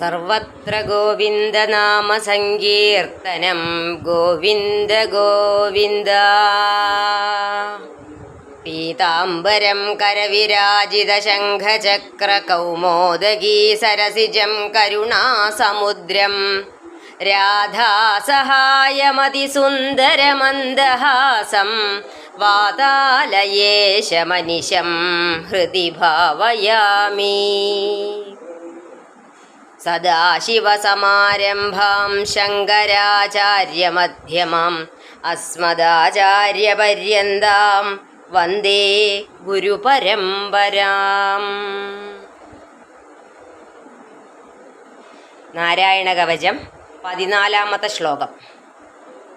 സർവത്ര ഗോവിന്ദനാമ സങ്കീർത്തനം. ഗോവിന്ദ ഗോവിന്ദ. പീതാംബരം കരവിരാജിത ശംഖചക്ര കൗമോദഗീ സരസിജം കരുണാസമുദ്രം. രാധാസഹായമതിസുന്ദരമന്ദഹാസം. വാതാലയേശമനിശം ഹൃദി ഭാവയാമി സദാശിവസമാരംഭാം ശങ്കരാചാര്യമധ്യമം അസ്മദാചാര്യപര്യന്താം വന്ദേ ഗുരുപരമ്പരാം. നാരായണ കവചം പതിനാലാമത്തെ ശ്ലോകം.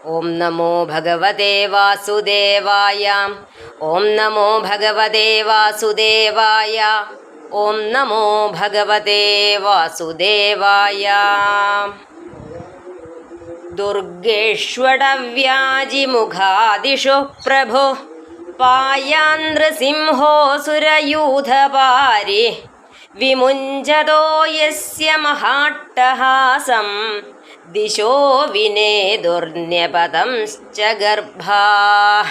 ഓം നമോ ഭഗവതേ വാസുദേവായ ഓം നമോ ഭഗവതേ വാസുദേവായ ഓം നമോ ഭഗവതേ വാസുദേവായ. ദുർഗേഷ്വടവ്യാജിമുഖാദിഷു പ്രഭു. പായാന്ദ്രസിംഹോസുരയൂഥപാരി വിമുഞ്ചതോ യസ്യ മഹാട്ടഹാസം. ദിശോ വിനേതുർന്യപതംശ്ച ഗർഭാ.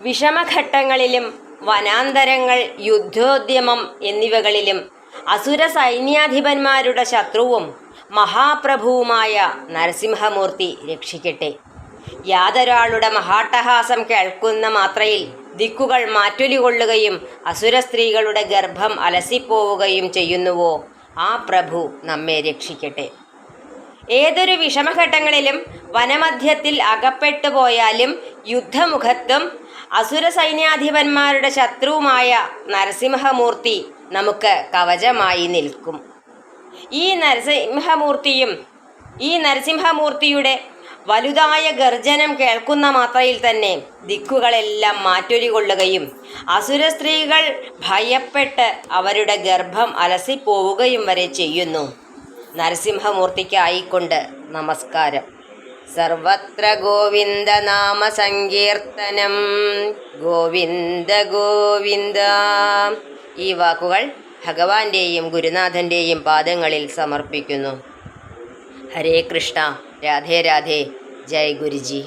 വിഷമഘട്ടങ്ങളിലും വനാന്തരങ്ങൾ യുദ്ധോദ്യമം എന്നിവകളിലും അസുര സൈന്യാധിപന്മാരുടെ ശത്രുവും മഹാപ്രഭുവുമായ നരസിംഹമൂർത്തി രക്ഷിക്കട്ടെ. യാതൊരാളുടെ മഹാട്ടഹാസം കേൾക്കുന്ന മാത്രയിൽ ദിക്കുകൾ മാറ്റൊലികൊള്ളുകയും അസുര സ്ത്രീകളുടെ ഗർഭം അലസിപ്പോവുകയും ചെയ്യുന്നുവോ ആ പ്രഭു നമ്മെ രക്ഷിക്കട്ടെ. ഏതൊരു വിഷമഘട്ടങ്ങളിലും വനമധ്യത്തിൽ അകപ്പെട്ടു പോയാലും യുദ്ധമുഖത്തും അസുര സൈന്യാധിപന്മാരുടെ ശത്രുവുമായ നരസിംഹമൂർത്തി നമുക്ക് കവചമായി നിൽക്കും. ഈ നരസിംഹമൂർത്തിയും ഈ നരസിംഹമൂർത്തിയുടെ വലുതായ ഗർജനം കേൾക്കുന്ന മാത്രയിൽ തന്നെ ദിക്കുകളെല്ലാം മാറ്റൊലികൊള്ളുകയും അസുര സ്ത്രീകൾ ഭയപ്പെട്ട് അവരുടെ ഗർഭം അലസിപ്പോവുകയും വരെ ചെയ്യുന്നു. നരസിംഹമൂർത്തിക്കായിക്കൊണ്ട് നമസ്കാരം. സർവത്ര ഗോവിന്ദ നാമ സങ്കീർത്തനം ഗോവിന്ദ ഗോവിന്ദ. ഈ വാക്കുകൾ ഭഗവാന്റെയും ഗുരുനാഥന്റെയും പാദങ്ങളിൽ സമർപ്പിക്കുന്നു. ഹരേ കൃഷ്ണ. രാധേ രാധേ. ജയ് ഗുരുജി.